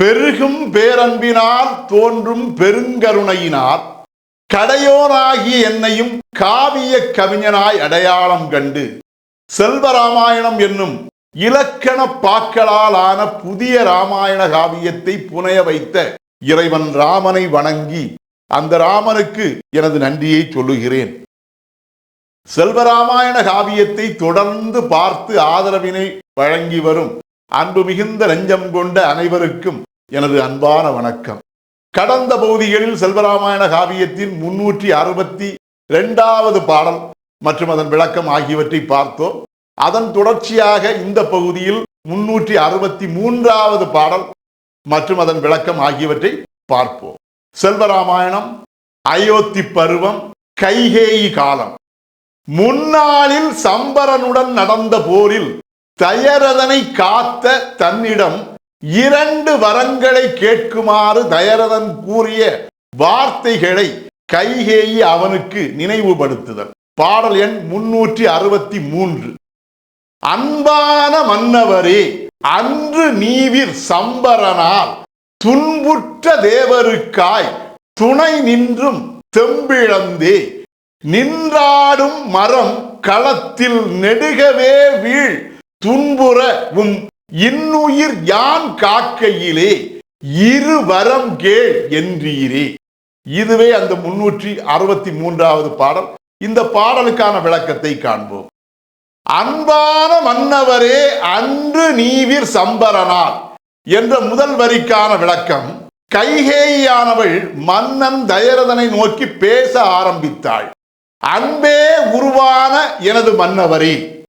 பெருகும் பேரன்பினால் தோன்றும் பெருங்கருணையினால் கடையோனாகிய என்னையும் காவிய கவிஞனாய் அடையாளம் கண்டு செல்வராமாயணம் என்னும் இலக்கண பாக்களால் ஆன புதிய ராமாயண காவியத்தை புனைய வைத்த இறைவன் ராமனை வணங்கி அந்த ராமனுக்கு எனது நன்றியை சொல்லுகிறேன். செல்வராமாயண காவியத்தை தொடர்ந்து பார்த்து ஆதரவினை வழங்கி வரும் அன்பு மிகுந்த நெஞ்சம் கொண்ட அனைவருக்கும் எனது அன்பான வணக்கம். கடந்த பகுதிகளில் செல்வராமாயண காவியத்தின் முன்னூற்றி அறுபத்தி இரண்டாவது பாடல் மற்றும் அதன் விளக்கம் ஆகியவற்றை பார்த்தோம். அதன் தொடர்ச்சியாக இந்த பகுதியில் முன்னூற்றி அறுபத்தி மூன்றாவது பாடல் மற்றும் அதன் விளக்கம் ஆகியவற்றை பார்ப்போம். செல்வராமாயணம் அயோத்தி பருவம் கைகேயி காலம். முன்னாளில் சம்பரனுடன் நடந்த போரில் தயரதனை காத்த தன்னிடம் இரண்டு வரங்களை கேட்குமாறு தயரதன் கூறிய வார்த்தைகளை கைகேயி அவனுக்கு நினைவுபடுத்துதல். பாடல் எண் முன்னூற்றி அறுபத்தி மூன்று. அன்பான மன்னவரே அன்று நீவிர் சம்பரனால் துன்புற்ற தேவருக்காய் துணை நின்றும் தெம்பிழந்தே. நின்றாடும் மரம் களத்தில் நெடுகவே வீழ் துன்புற உம் இன்னுயிர் யான் காக்கையிலே? இரு வரம் கேள் என்றீரே. இதுவே அந்த முன்னூற்றி அறுபத்தி மூன்றாவது பாடல். இந்த பாடலுக்கான விளக்கத்தை காண்போம். அன்பான மன்னவரே அன்று நீவிர் சம்பரனார் என்ற முதல் வரிக்கான விளக்கம் கைகேயானவள் மன்னன் தயரதனை நோக்கி பேச ஆரம்பித்தாள். அன்பே உருவான எனது மன்னவரே.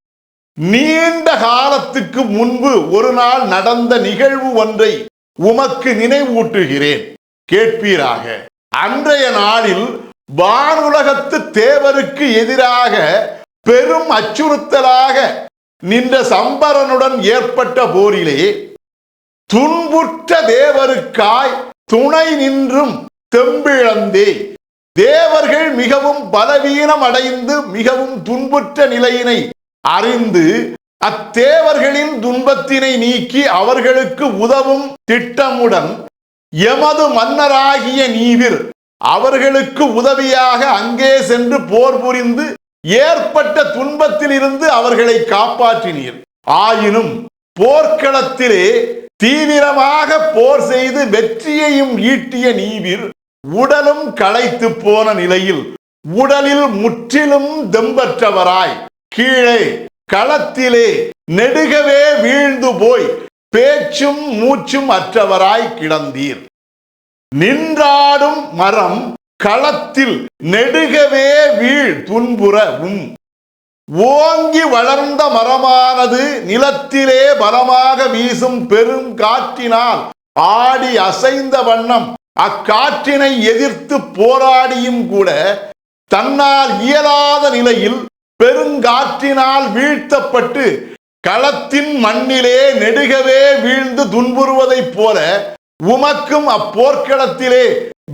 நீண்ட காலத்துக்கு முன்பு ஒரு நாள் நடந்த நிகழ்வு ஒன்றை உமக்கு நினைவூட்டுகிறேன். கேட்பீராக. அன்றைய நாளில் வானுலகத்து தேவருக்கு எதிராக பெரும் அச்சுறுத்தலாக நின்ற சம்பரனுடன் ஏற்பட்ட போரிலே துன்புற்ற தேவருக்காய் துணை நின்றும் தெம்பிழந்தே. தேவர்கள் மிகவும் பலவீனம் அடைந்து மிகவும் துன்புற்ற நிலையினை அறிந்து அத்தேவர்களின் துன்பத்தினை நீக்கி அவர்களுக்கு உதவும் திட்டமுடன் எமது மன்னராகிய நீவிர் அவர்களுக்கு உதவியாக அங்கே சென்று போர் புரிந்து ஏற்பட்ட துன்பத்திலிருந்து அவர்களை காப்பாற்றினீர். ஆயினும் போர்க்களத்திலே தீவிரமாக போர் செய்து வெற்றியையும் ஈட்டிய நீவிர் உடலும் களைத்து போன நிலையில் உடலில் முற்றிலும் தெம்பற்றவராய். கீழே களத்திலே நெடுகவே வீழ்ந்து போய் பேச்சும் மூச்சும் அற்றவராய் கிடந்தீர். நின்றாடும் மரம் களத்தில் நெடுகவே வீழ் துன்புறவும். ஓங்கி வளர்ந்த மரமானது நிலத்திலே பலமாக வீசும் பெரும் காற்றினால் ஆடி அசைந்த வண்ணம் அக்காற்றினை எதிர்த்து போராடியும் கூட தன்னால் இயலாத நிலையில் பெருங்காற்றினால் வீழ்த்தப்பட்டு களத்தின் மண்ணிலே நெடுகவே வீழ்ந்து துன்புறுவதைப் போல உமக்கும் அப்போர்க்களத்திலே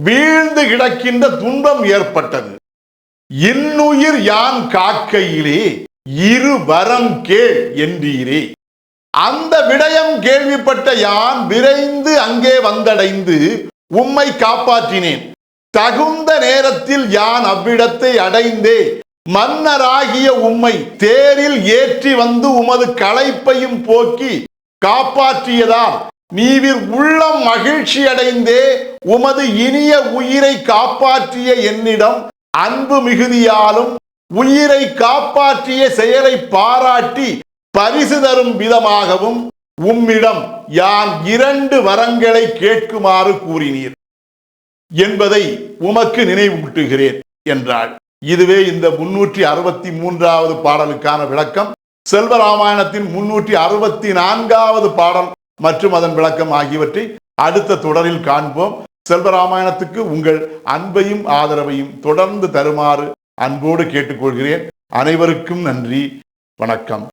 வீழ்ந்து கிடக்கின்ற துன்பம் ஏற்பட்டது. இன்னுயிர் யான் காக்கையிலே இரு வரம் கேள் என்றீரே. அந்த விடயம் கேள்விப்பட்ட யான் விரைந்து அங்கே வந்தடைந்து உம்மை காப்பாற்றினேன். தகுந்த நேரத்தில் யான் அவ்விடத்தை அடைந்தே மன்னராகிய உம்மை தேரில் ஏற்றி வந்து உமது களைப்பையும் போக்கி காப்பாற்றியதால் நீவிர் உள்ளம் மகிழ்ச்சி அடைந்தே உமது இனிய உயிரை காப்பாற்றிய என்னிடம் அன்பு மிகுதியாலும் உயிரை காப்பாற்றிய செயலை பாராட்டி பரிசு தரும் விதமாகவும் உம்மிடம் யான் இரண்டு வரங்களை கேட்குமாறு கூறினீர் என்பதை உமக்கு நினைவூட்டுகிறேன் என்றாள். இதுவே இந்த முன்னூற்றி அறுபத்தி மூன்றாவது பாடலுக்கான விளக்கம். செல்வராமாயணத்தின் முன்னூற்றி அறுபத்தி நான்காவது பாடல் மற்றும் அதன் விளக்கம் ஆகியவற்றை அடுத்த தொடரில் காண்போம். செல்வராமாயணத்துக்கு உங்கள் அன்பையும் ஆதரவையும் தொடர்ந்து தருமாறு அன்போடு கேட்டுக்கொள்கிறேன். அனைவருக்கும் நன்றி. வணக்கம்.